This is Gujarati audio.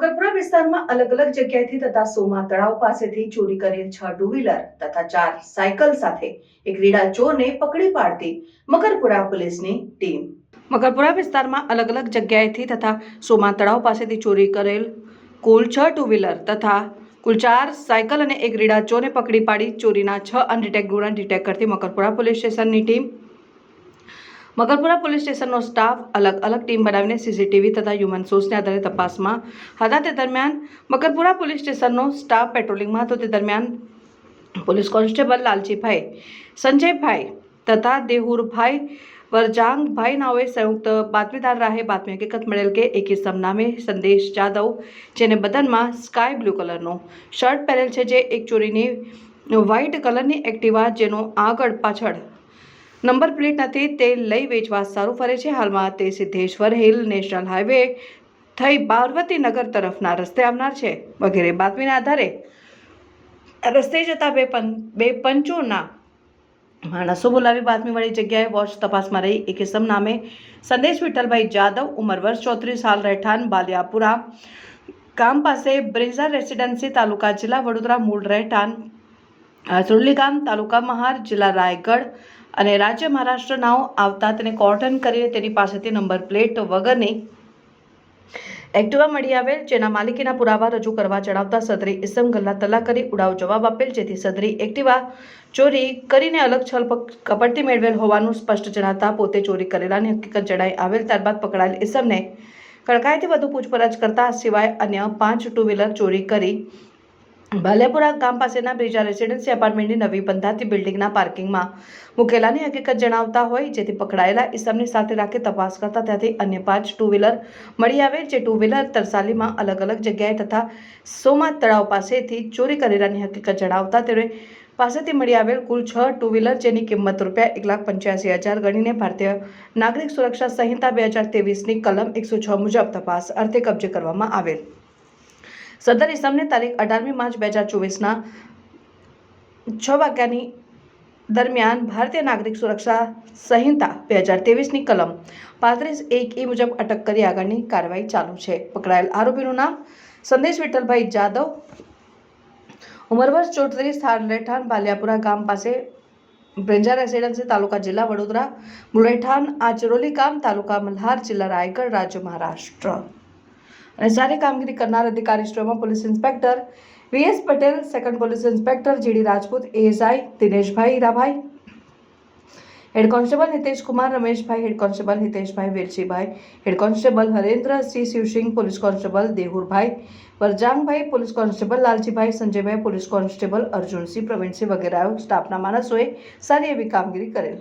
વિસ્તારમાં અલગ અલગ જગ્યાએથી તથા સોમા તળાવ પાસેથી ચોરી કરેલ છ ટુ વ્હીલર તથા ચાર સાયકલ સાથે એક રીડા ચોરને પકડી પાડતી મકરપુરા પોલીસની ટીમ. મકરપુરા વિસ્તારમાં અલગ અલગ જગ્યાએથી તથા સોમા તળાવ પાસેથી ચોરી કરેલ કુલ છ ટુ વ્હીલર તથા કુલ ચાર સાયકલ અને એક રીડા ચોરને પકડી પાડી ચોરીના છ અનડિટેક ગુના ડિટેક્ટ કરતી મકરપુરા પોલીસ સ્ટેશનની ટીમ. મકરપુરા પોલીસ સ્ટેશનનો સ્ટાફ અલગ અલગ ટીમ બનાવીને સીસીટીવી તથા હ્યુમન સોર્સને આધારે તપાસમાં હતા. તે દરમિયાન મકરપુરા પોલીસ સ્ટેશનનો સ્ટાફ પેટ્રોલિંગમાં હતો. તે દરમિયાન પોલીસ કોન્સ્ટેબલ લાલજીભાઈ, સંજયભાઈ તથા દેહુરભાઈ વરજાંગભાઈ નાઓએ સંયુક્ત બાતમીદાર રાહે બાતમી હકીકત મળેલ કે એક ઇસમ નામે સંદેશ જાદવ જેને બદનમાં સ્કાય બ્લુ કલરનો શર્ટ પહેરેલ છે, જે એક ચોરીની વ્હાઇટ કલરની એક્ટિવા, જેનો આગળ પાછળ નંબર પ્લેટ નથી, તે લઈ વેચવા સારું ફરે છે. હાલમાં તે સિદ્ધેશ્વર હિલ નેશનલ હાઈવે થઈ પાર્વતીનગર તરફના રસ્તે આવનાર છે. વગેરે બાતમીના આધારે રસ્તે જતા બે પં, બે પંચોના માણસો બોલાવી બાતમીવાળી જગ્યાએ વોચ તપાસમાં રહી. એક ઇસમ નામે સંદેશ વિઠ્ઠલભાઈ જાદવ, ઉંમર વર્ષ ચોત્રીસ, હાલ રહેઠાણ બાલિયાપુરા ગામ પાસે બ્રેઝા રેસિડેન્સી તાલુકા જિલ્લા વડોદરા મૂળ રહેઠાણ સુરલી ગામ તાલુકા મહાર જિલ્લા રાયગઢ અને રાજ્ય મહારાષ્ટ્રનાઓ આવતા તેને કોર્ટન કરીને તેની પાસેથી નંબર પ્લેટ વગરની એક્ટિવા મળી આવેલ, જેના માલિકીના પુરાવા રજૂ કરવા જણાવતા સદરી ઇસમ ગલ્લા તલા કરી ઉડાવ જવાબ આપેલ, જેથી સદરી એક્ટિવા ચોરી કરીને અલગ છલ કપડથી મેળવેલ હોવાનું સ્પષ્ટ જણાતા પોતે ચોરી કરેલાની હકીકત જણાઈ આવેલ. ત્યારબાદ પકડાયેલ ઇસમને કડકાઈથી વધુ પૂછપરછ કરતા સિવાય અન્ય પાંચ ટુ વ્હીલર ચોરી કરી ભાલેપુરા ગામ પાસેના બ્રિજા રેસિડેન્સી એપાર્ટમેન્ટની નવી બંધાતી બિલ્ડિંગના પાર્કિંગમાં મુકેલાની હકીકત જણાવતા હોય, જેથી પકડાયેલા ઇસમની સાથે રાખી તપાસ કરતા ત્યાંથી અન્ય પાંચ ટુ વ્હીલર મળી આવે, જે ટુ વ્હીલર તરસાલીમાં અલગ અલગ જગ્યાએ તથા સોમા તળાવ પાસેથી ચોરી કરેલાની હકીકત જણાવતા તેણે પાસેથી મળી આવેલ કુલ છ ટુ વ્હીલર જેની કિંમત રૂપિયા એક લાખ પંચ્યાસી હજાર ગણીને ભારતીય નાગરિક સુરક્ષા સંહિતા બે હજાર તેવીસની કલમ એકસો છ મુજબ તપાસ અર્થે કબજે કરવામાં આવેલ. સદર ઇસમને તારીખ અઢારમી માર્ચ બે હજાર ચોવીસના છ વાગ્યાની દરમિયાન ભારતીય નાગરિક સુરક્ષા સંહિતા બે હજાર તેવીસની કલમ પાંત્રીસ એક એ મુજબ અટક કરી આગળની કાર્યવાહી ચાલુ છે. પકડાયેલ આરોપીનું નામ સંદેશ વિઠ્ઠલભાઈ જાદવ. ઉંમર વર્ષ ચોત્રીસ રહેઠાણ, બાલિયાપુરા ગામ પાસે બ્રેન્જા રેસિડેન્સી, તાલુકા જિલ્લા વડોદરા બુલેઠાન આચરોલી ગામ, તાલુકા મલ્હાર જિલ્લા રાયગઢ, રાજ્ય મહારાષ્ટ્ર. અને સારી કામગીરી કરનાર અધિકારીશ્રીઓમાં police inspector VS Patel, second police inspector GD Rajput, ASI Dineshbhai Hirabhai, head constable Nitesh Kumar Rameshbhai, head constable Hiteshbhai Verjibhai head constable Harendrasinh Shivsinh, police constable Dehurbhai Varjangbhai police constable Laljibhai Sanjaybhai, police constable Arjunsinh, Pravinsinh વગેરે સ્ટાફના માણસોએ સારી એવી કામગીરી કરેલ.